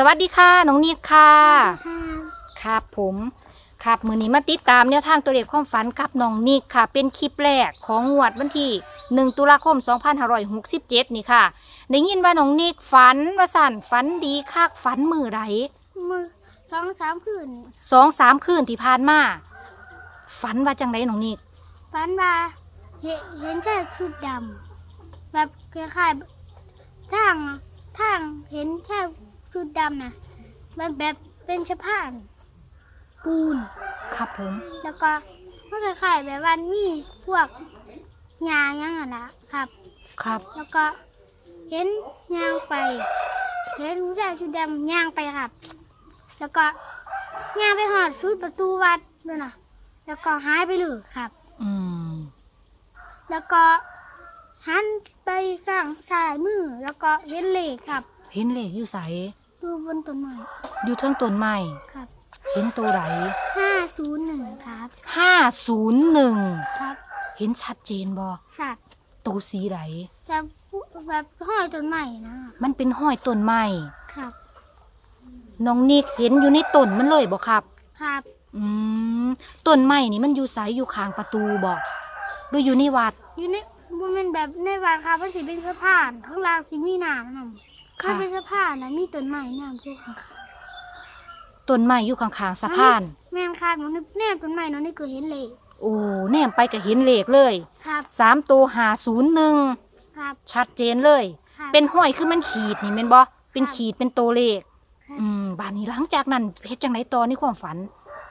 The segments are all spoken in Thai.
สวัสดีค่ะน้องนิดค่ะค่ะ ครับผมครับมือนี้มาติดตามแนวทางตัวเลขความฝันกับน้องนิกค่ะ เป็นคลิปแรกของงวดวันที่ 1 ตุลาคม 2567 นี่ค่ะ ได้ยินว่าน้องนิกฝันว่าสั่นฝันดีคักฝันมือไรมือสองสามคืนสองสามคืนที่ผ่านมาฝันว่าจังไรน้องนิกฝันว่าเห็นเห็นชายชุดดำแบบคล้ายๆทางทางเห็นชาย ชุดดำนะมันแบบเป็นสะพานปูน ครับผม แล้วก็มันคล้ายๆแบบว่ามีพวกยายังอะนะครับ ครับ แล้วก็เห็นยางไป เห็นผู้ชายชุดดำยางไปครับ แล้วก็ยางไปหอดสุดประตูวัดด้วยนะแล้วก็หายไปเลยครับ อืม แล้วก็หันไปฝั่งซ้ายมือ แล้วก็เห็นเลขครับ เห็นเลขอยู่ใสดูบนต้นไม้อยู่เทิงต้นไม้ครับเห็นตัวไหนห้าศูนย์หนึ่งครับ ห้าศูนย์หนึ่งครับเห็นชัดเจนบ่ค่ะตัวสีไหนจะแบบห้อยต้นไม้นะ มันเป็นห้อยต้นไม้ครับน้องนิกเห็นอยู่ในต้นมันเลยบ่ครับ ครับอืมต้นไม้นี่มันอยู่ไสอยู่ข้างประตูบ่หรืออยู่ในวัดอยู่ในมันเป็นแบบในวัดครับมันสิเป็นสะพานข้างล่างสิมีน้ำนะค่ะมันเป็นสะพานนะมีต้นไม้น้ำพวกค่ะต้นไม้อยู่ข้างๆสะพานแม่นครับหนูนึกแนบต้นไม้หนูนี่คือเห็นเลยโอ้แนมไปก็เห็นเลขเลยครับสามตัวหาศูนย์หนึ่งครับชัดเจนเลย ครับเป็นห้อยคือมันขีดนี่แม่นบ่เป็นครับขีดเป็นตัวเลข ครับอืมบานนี้หลังจากนั้นเฮ็ดจังไดต่อในความฝัน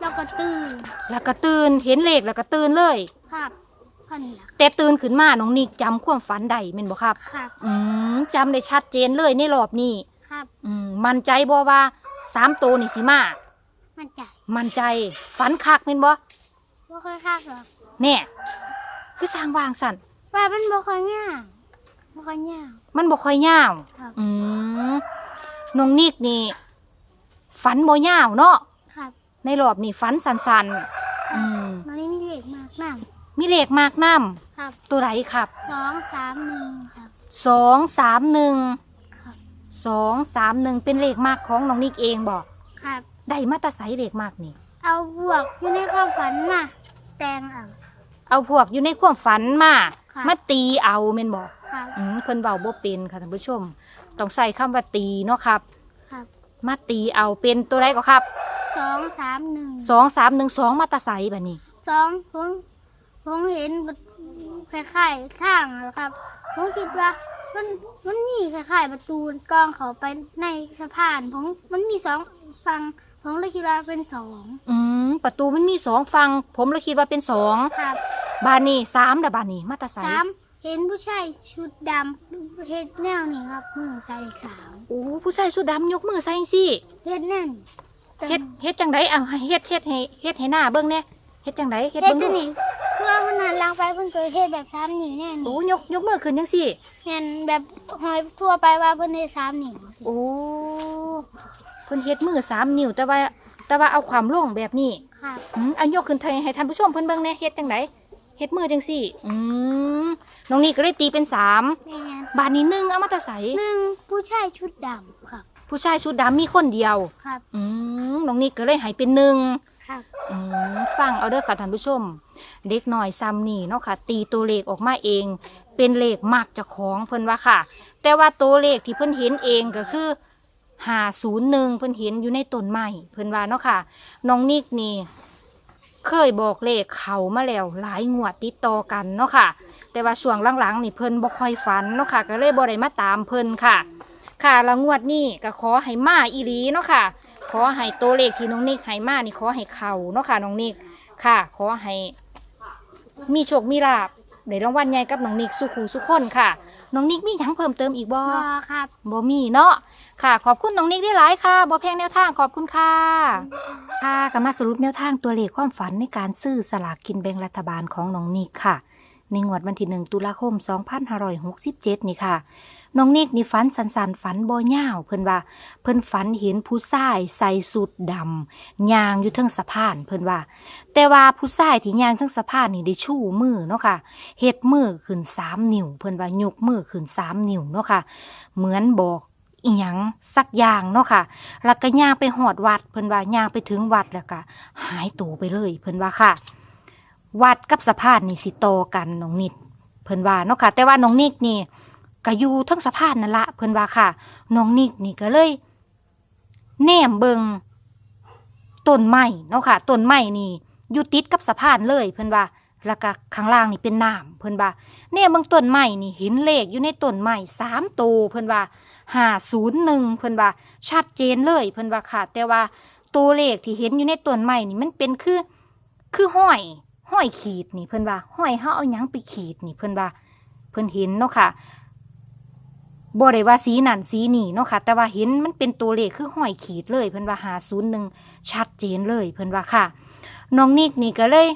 แล้วก็ตื่นแล้วก็ตื่นเห็นเลขแล้วก็ตื่นเลย ครับ พันละแต่ตื่นขึ้นมาน้องนิกจำความฝันได้แม่นบ่ครับ ครับ อืมจำได้ชัดเจนเลยในรอบนี้ ครับ อืมมั่นใจบ่ว่าสามตัวนี่สิมา มันใจมั่นใจฝันคักแม่นบ่บ่ค่อยคักหรอกแน่คือสร้างวางสั่นว่ามันบ่ค่อยง่ายบ่ค่อยง่าย มันบ่ค่อยยาวครับ อืมน้องนิกนี่ฝันบ่ยาวเนาะครับในรอบนี้ฝันสั้นๆอืม มันไม่มีเลขมากนั่น มีเลขมากน้ครับำตัวไหนครับสองสามหนึ่งครับ สองสามหนึ่งครับ สองสามหนึ่งเป็นเลขมากของน้องนิกเองบอกครับ ได้มาแตาไสเลขมากนี่ เอาบวกอยู่ในความฝันมาแตงเอา เอาพวกอยู่ในความฝันมาค่ะ มาตีเอาเมนบอกครับ อืมเพิ่นเบาบ่เป็นค่ะท่านผู้ชม ต้องใส่คำว่าตีเนาะครับ ครับมาตีเอาเป็นตัวไรก็ครับสองสามหนึ่งสองสามหนึ่งสองมาแตาไสแบบนี้ สองผม ผมเห็นคล้ายๆทางนะครับ ผมคิดว่ามันมันมีคล้ายๆประตูกรองเขาไปในสะพานผมมันมีสองฝั่งผมเลยคิดว่าเป็นสองอืมประตูมันมีสองฝั่งผมเลยคิดว่าเป็นสองครับบานนี้สามเด้อบานนี้มาแตาไสสามเห็นผู้ชายชุดดำเฮ็ดแนวนี่ครับมือใส่เลขสามโอ้ผู้ชายสุดดำยกมือใส่จังซี่เฮ็ดแน่นเฮ็ดเฮ็ดจังไดเอาให้เฮ็ดเฮ็ดให้เฮ็ดให้หน้าเบิ่งแหน่เฮ็ดจังไดเฮ็ดเฮ็ดเบิ่งจะดูนี่ เพื่อมันหันหลังไปเพิ่นเกิดเฮ็ดแบบสามนิ้วแน่โอ้นี่ยกยกมือขึ้นจังซี่เห็นแบบหอยทั่วไปว่าเพิ่นเฮ็ดสามนิ้วสิโอ้เพิ่นเฮ็ดมือสามนิ้วแต่ว่าแต่ว่าเอาความโล่งแบบนี้ครับอืมอันยกขึ้นให้ท่านผู้ชมเพิ่นเบิ่งแหน่เฮ็ดจังไดเฮ็ดมือจังซี่อืมน้องนี่ก็เลยตีเป็นสามแม่นบาทนี้หนึ่งเอามาแตะใสหนึ่งผู้ชายชุดดำครับ ผู้ชายชุดดำมีคนเดียว ครับ อืมน้องนี่ก็เลยให้เป็นหนึ่งครับ อืมฟังเอาเด้อค่ะท่านผู้ชม เด็กหน่อยซ้ำนี่เนาะค่ะ ตีตัวเลขออกมาเอง เป็นเลขมักจะของเพิ่นว่าค่ะ แต่ว่าตัวเลขที่เพิ่นเห็นเองก็คือหาศูนย์หนึ่งเพิ่นเห็นอยู่ในต้นไม้เพิ่นว่าเนาะค่ะ น้องนิกนี่เคยบอกเลขเขามาแล้วหลายงวดติดต่อกันเนาะค่ะ แต่ว่าช่วงหลังๆนี่เพิ่นบ่ค่อยฝันเนาะค่ะ ก็เลยบ่ได้มาตามเพิ่นค่ะ ค่ะแล้วงวดนี้ก็ขอให้มาอีหลีเนาะค่ะ ขอให้ตัวเลขที่น้องนิกให้มานี่ขอให้เข้าเนาะค่ะน้องนิกค่ะ ขอให้ มีโชคมีลาบได้รางวัลใหญ่กับน้องนิกสุขูสุขคนค่ะ น้องนิกมีหยังเพิ่มเติมอีกบ่รอครับ บ่มีเนาะค่ะ ขอบคุณน้องนิกได้หลายค่ะบ่แพงแนวทางขอบคุณค่ะ ค่ะก็มาสรุปแนวทางตัวเลขความฝันในการซื้อสลากกินแบ่งรัฐบาลของน้องนิกค่ะ ในงวดวันที่หนึ่งตุลาคม 2567 นี่ค่ะ น้องนิกนี่ฝันสันสันฝันบ่ยาว เพิ่นว่า เพิ่นฝันเห็นผู้ชายใส่สุดดำยางอยู่เทิงสะพาน เพิ่นว่า แต่ว่าผู้ชายที่ยางเทิงสะพานนี่ได้ชู้มือเนาะค่ะเฮ็ดมือขึ้นสามนิ้ว เพิ่นว่ายกมือขึ้นสามนิ้วเนาะค่ะ เหมือนบอกออีหยังสักอย่างเนาะค่ะ แล้วก็ย่างไปหอดวัด เพิ่นว่าย่างไปถึงวัดแล้วก็หายตัวไปเลย เพิ่นว่าค่ะ วัดกับสะพานนี่สิโตกันน้องนิด เพิ่นว่าเนาะค่ะ แต่ว่าน้องนิกนี่ก็อยู่ทั้งสะพานนั่นละเพิ่นว่าค่ะน้องนิกนี่ก็เลย แนมเบิงต้นไม้เนาะค่ะต้นไม้นี่อยู่ติดกับสะพานเลย เพิ่นว่าแล้วก็ข้างล่างนี่เป็นน้ำเพิ่นว่าแนมเบิงต้นไม้นี่เห็นเลขอยู่ในต้นไม้สามตัวเพิ่นว่าห้าศูนย์หนึ่งเพิ่นว่าชัดเจนเลย เพิ่นว่าค่ะ แต่ว่าตัวเลขที่เห็นอยู่ในต้นไม้นี่มันเป็นคือคือห้อย ห้อยขีดนี่เพิ่นว่าห้อยเฮาเอาหยังไปขีดนี่เพิ่นว่าเพิ่นเห็นเนาะค่ะบ่ได้ว่าสีนั่นสีนี่เนาะค่ะ แต่ว่าเห็นมันเป็นตัวเลขคือห้อยขีดเลย เพิ่นว่าหาศูนย์หนึ่งชัดเจนเลย เพิ่นว่าค่ะ น้องนิกนี่ก็เลย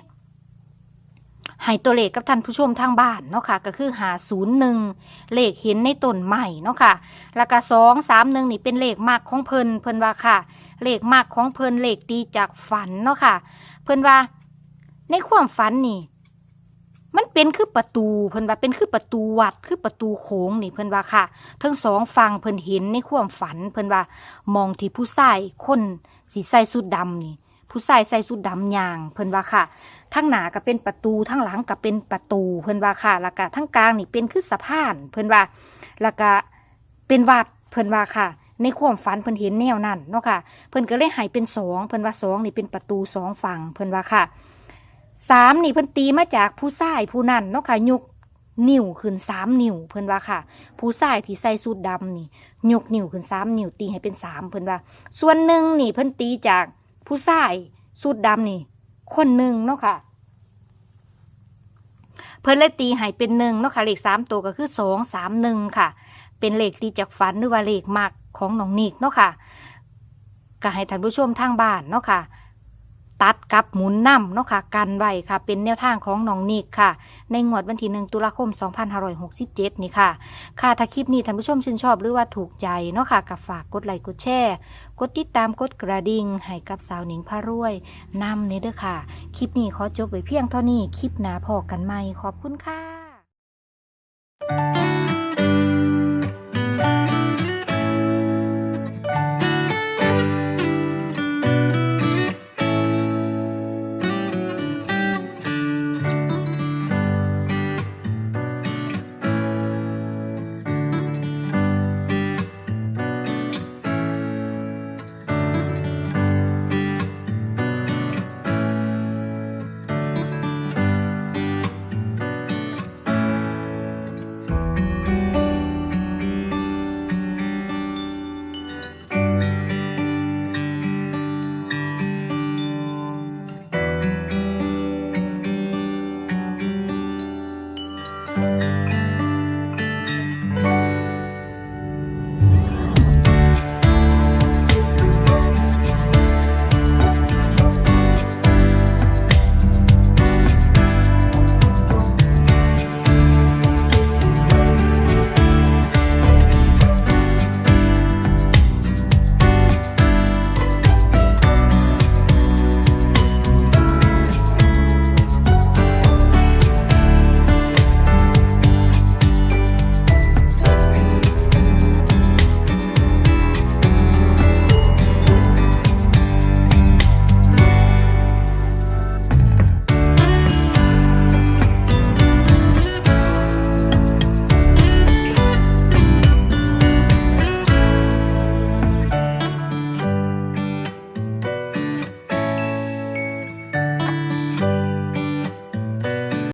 ให้ตัวเลขกับท่านผู้ชมทางบ้านเนาะค่ะ ก็คือหาศูนย์หนึ่งเลขเห็นในต้นใหม่เนาะค่ะ แล้วก็สองสามหนึ่งนี่เป็นเลขมากของเพิ่นเพิ่นว่าค่ะ เลขมากของเพิ่นเลขตีจากฝันเนาะค่ะ เพิ่นว่า ในความฝันนี่ มันเป็นคือประตูเพิ่นว่าเป็นคือประตูวัดคือประตูโค้งนี่เพิ่นว่าค่ะ ทั้งสองฝั่งเพิ่นเห็นในความฝัน เพิ่นว่ามองที่ผู้ชายคนสีใส่สุดดำนี่ ผู้ชายใส่สุดดำยาง เพิ่นว่าค่ะทั้งหน้าก็เป็นประตูทั้งหลังก็เป็นประตู เพิ่นว่าค่ะแล้วก็ทั้งกลางนี่เป็นคือสะพาน เพิ่นว่าแล้วก็เป็นวัดเพิ่นว่าค่ะ ในความฝันเพิ่นเห็นแนวนั้นเนาะค่ะ เพิ่นก็เลยให้เป็นสองเพิ่นว่าสองนี่เป็นประตูสองฝั่งเพิ่นว่าค่ะ สามนี่เพิ่นตีมาจากผู้ชายผู้นั้นเนาะค่ะยกนิ้วขึ้นสามนิ้วเพิ่นว่าค่ะ ผู้ชายที่ใส่สูทดำนี่ยกนิ้วขึ้นสามนิ้วตีให้เป็นสามเพิ่นว่า ส่วนหนึ่งนี่เพิ่นตีจากผู้ชายสูทดำนี่ คนหนึ่งเนาะค่ะ เพิ่นเลยตีให้เป็นหนึ่งเนาะค่ะเลขสามตัวก็คือสองสามหนึ่งค่ะ เป็นเลขตีจากฝันหรือว่าเลขมากของน้องนิกเนาะค่ะก็ให้ท่านผู้ชมทางบ้านเนาะค่ะ ตัดกับหมุนน้ำเนาะค่ะ กันไว้ค่ะ เป็นแนวทางของน้องนิกค่ะ ในงวดวันที่หนึ่งตุลาคม 2567 นี่ค่ะ ค่ะถ้าคลิปนี้ท่านผู้ชมชื่นชอบหรือว่าถูกใจเนาะค่ะก็ฝากกดไลค์กดแชร์ กดติดตามกดกระดิ่งให้กับสาวหนิงพารวยนำเนเด้อค่ะ คลิปนี้ขอจบไว้เพียงเท่านี้ คลิปหน้าพอกันใหม่ขอบคุณค่ะ